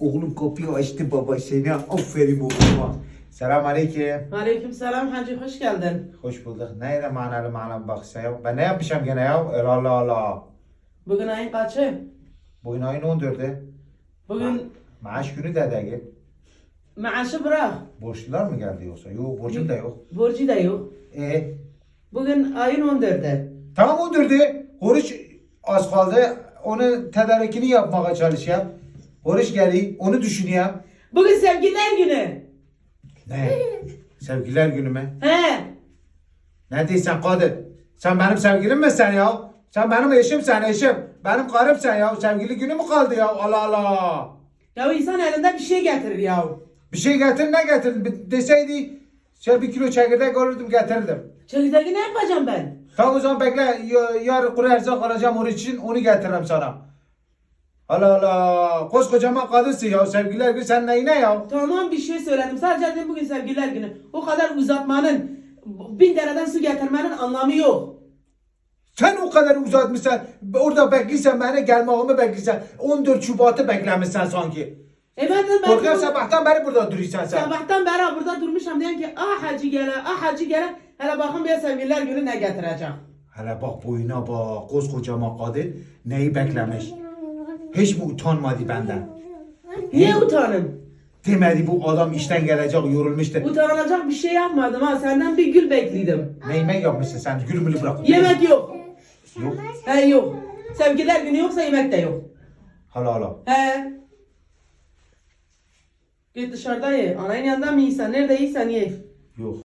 Oğlum kapıyı açtı baba seni. Aferin oğluma. Selam aleyküm. Aleyküm selam hacı hoş geldin. Hoş bulduk. Neyle manalı manalı baksa ya. Ben ne yapmışım gene ya? El Allah Allah. Bugün ayın kaçı? Bugün ayın 14'ü. Bugün Maaş günü de değil. maaşı bırak. Borçlular mı geldi yoksa? Yok borcum da yok. Borcu da yok. E Bugün ayın 14'ü. tamam 14'ü. Oruç az kaldı. Onun tedarikini yapmaya çalışıyorum. Oruç geliyor. Onu düşünüyorum. Bugün sevgililer günü. Ne? Sevgililer günü mü? He. Ne diyorsun kadın? Sen benim sevgilim mi sen ya? Sen benim eşim sen eşim. Benim karım sen ya. Sevgili günü mü kaldı ya? Allah Allah. Ya insan elinde bir şey getirir ya. Bir şey getir ne getirdin? Deseydi şöyle bir kilo çekirdek alırdım getirirdim. Çekirdeki ne yapacağım ben? Tamam o zaman bekle. Ya- Yarın kuru erzak alacağım onun için onu getiririm sana. Allah Allah. Koskocaman kadınsın ya. Sevgililer günü sen neyine ya? Tamam bir şey söyledim. Sadece dedim bugün sevgililer günü. O kadar uzatmanın, bin dereden su getirmenin anlamı yok. Sen o kadar uzatmışsın. Orada bekliysen beni gelmemi bekliysen. 14 Şubat'ı beklemişsin sanki. E ben de ben Korkuyorum sabahtan beri burada duruyorsun sen. sabahtan beri burada durmuşum diyorum ki ah hacı gele, ah hacı gele. Hele bakın bir sevgililer günü ne getireceğim. Hele bak boyuna bak. Koskocaman kadın neyi beklemiş. Hiç mi utanmadı benden? Niye utanım? Demedi bu adam işten gelecek yorulmuştu. Utanılacak bir şey yapmadım ha. Senden bir gül bekliydim. Neyime yapmışsın sen? Gülümünü bırak. Yemek yok. Yok. He yok. Sevgililer günü yoksa yemek de yok. Hala hala. He. Git dışarıda ye. Anayın yanında mı yiysen? Nerede yiysen ye. Yok.